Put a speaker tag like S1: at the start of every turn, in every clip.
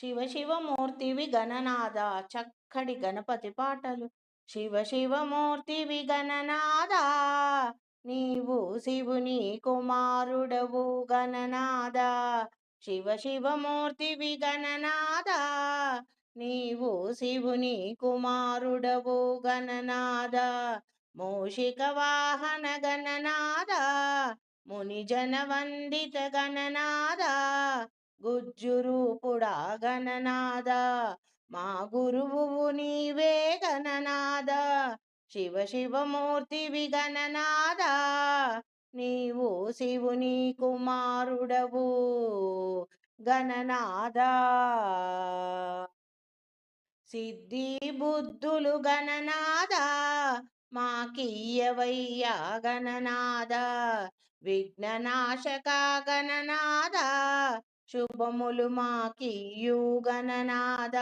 S1: శివ శివమూర్తివి గణనాద చక్కడి గణపతి పాటలు. శివ శివమూర్తివి గణనాద నీవు శివుని కుమారుడవు గణనాద శివ శివమూర్తివి గణనాద నీవు శివుని కుమారుడవు గణనాద మూషిక వాహన గణనాద ముని జన వందిత గణనాద గుజ్జురూపుడా గణనాద మా గురువు నీవే గణనాద శివ శివమూర్తివి గణనాద నీవు శివుని కుమారుడవు గణనాద సిద్ధి బుద్ధులు గణనాద మాకియ్యవయ్యా గణనాద విఘ్ననాశక గణనాద శుభములు మాకియ్యు గణనాద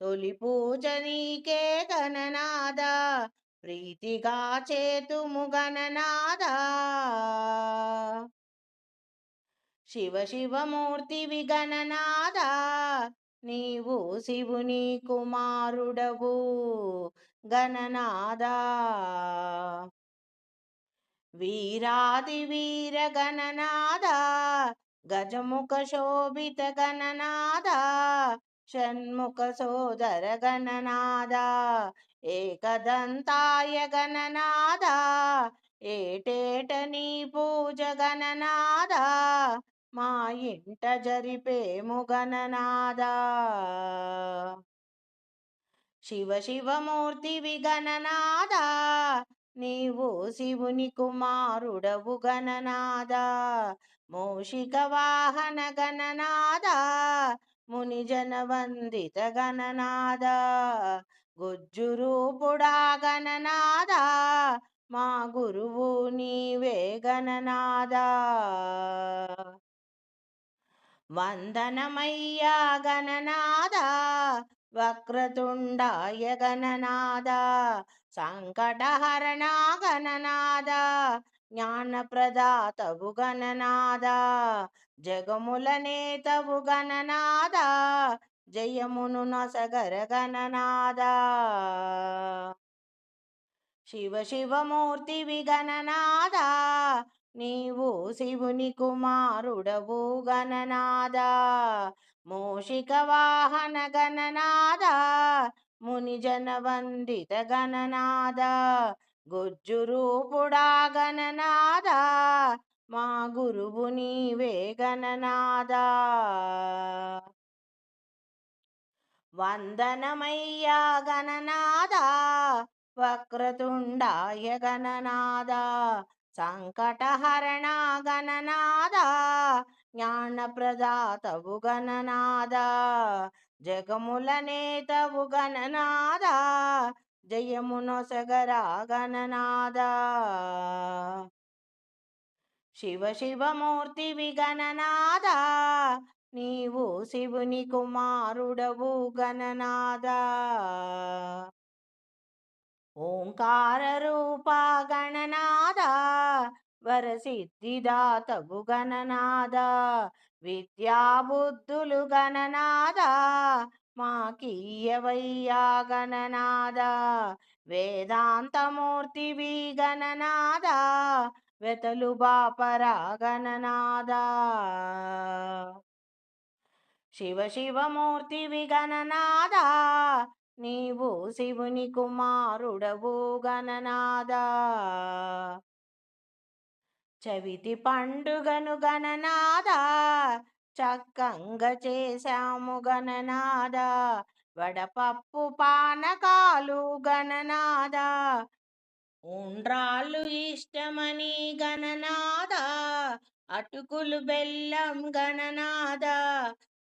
S1: తొలి పూజ నీకే గణనాద ప్రీతిగా చేతుము గణనాద శివ శివమూర్తి విగణనాద నీవు శివుని కుమారుడవు గణనాద వీరాది వీర గణనాద గజముఖ శోభిత గణనాద షణ్ముఖ సోదర గణనాద ఏకదంతాయ గణనాద ఏటేట నీ పూజ గణనాద మా ఇంట జరిపేము గణనాద శివ శివమూర్తి విగణనాద నీవు శివుని కుమారుడవు గణనాద మూషిక వాహన గణనాద మునిజన వందిత గణనాద గుజ్జురూపుడా గణనాద మా గురువు నీవే గణనాద వందనమయ్యా గణనాద వక్రతుండాయ గణనాద సంకటహరణ గణనాద జ్ఞానప్రదాతవు గణనాద జగముల నేతవు గణనాద జయమును నొసగర గణనాద శివ శివమూర్తి విగణనాద నీవు శివుని కుమారుడవు గణనాద మూషిక వాహన గణనాద ముని జన వందిత గణనాద గుజ్జురూపుడా గణనాద మా గురువు నీవే గణనాద వందనమయ్యా గణనాద వక్రతుండాయ గణనాద సంకటహరణ గణనాద జ్ఞానప్రదాతవు గణనాద జగముల నేతవు గణనాద జయమునొసగరా గణనాద శివ శివమూర్తి విగణనాద నీవు శివుని కుమారుడవు గణనాద ఓంకార రూప గణనాద వరసిద్ధిదాతవు గణనాద విద్యాబుద్ధులు గణనాద మాకీయవయ్యా గణనాద వేదాంతమూర్తివి గణనాద వెతలు బాపరా గణనాద శివ శివమూర్తివి గణనాద నీవు శివుని కుమారుడవు గణనాద చవితి పండుగను గణనాద చక్కంగా చేశాము గణనాద వడపప్పు పానకాలు గణనాద ఉండ్రాళ్ళు ఇష్టమని గణనాద అటుకులు బెల్లం గణనాద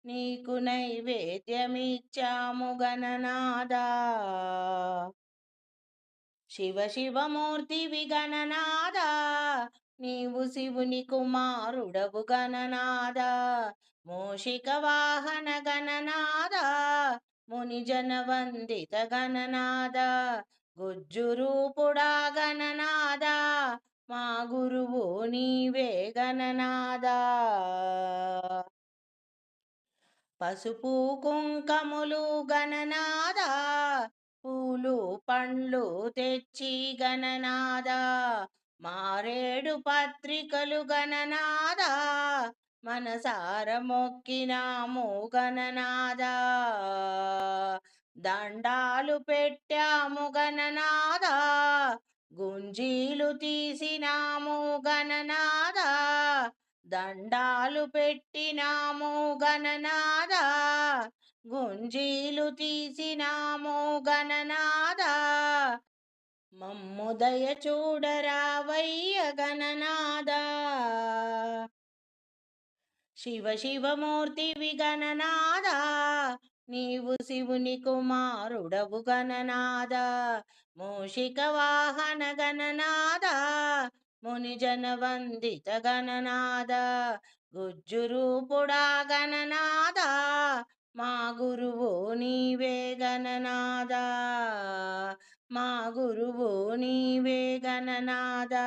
S1: నీకు నైవేద్యమిచ్చాము గణనాద శివ శివమూర్తి గణనాద నీవు శివుని కుమారుడవు గణనాద మూషిక వాహన గణనాద ముని జన వందిత గణనాద గుజ్జురూపుడా గణనాద మా గురువు నీవే గణనాదా పసుపు కుంకములు గణనాద? పూలు పండ్లు తెచ్చి గణనాద? మారేడు పత్రికలు గణనాద? మనసార మొక్కినాము గణనాద? దండాలు పెట్టాము గణనాద? గుంజీలు తీసినాము గణనా దండాలు పెట్టినాము గణనాద గుంజీలు తీసినాము గణనాద మమ్ముదయ చూడరావయ్య గణనాద శివ శివమూర్తివి గణనాద నీవు శివుని కుమారుడవు గణనాద మూషిక వాహన గణనాద మునిజన వందిత గణనాద గుజ్జురూపుడా గణనాద మా గురువు నీవే గణనాద మా గురువు నీవే గణనాదా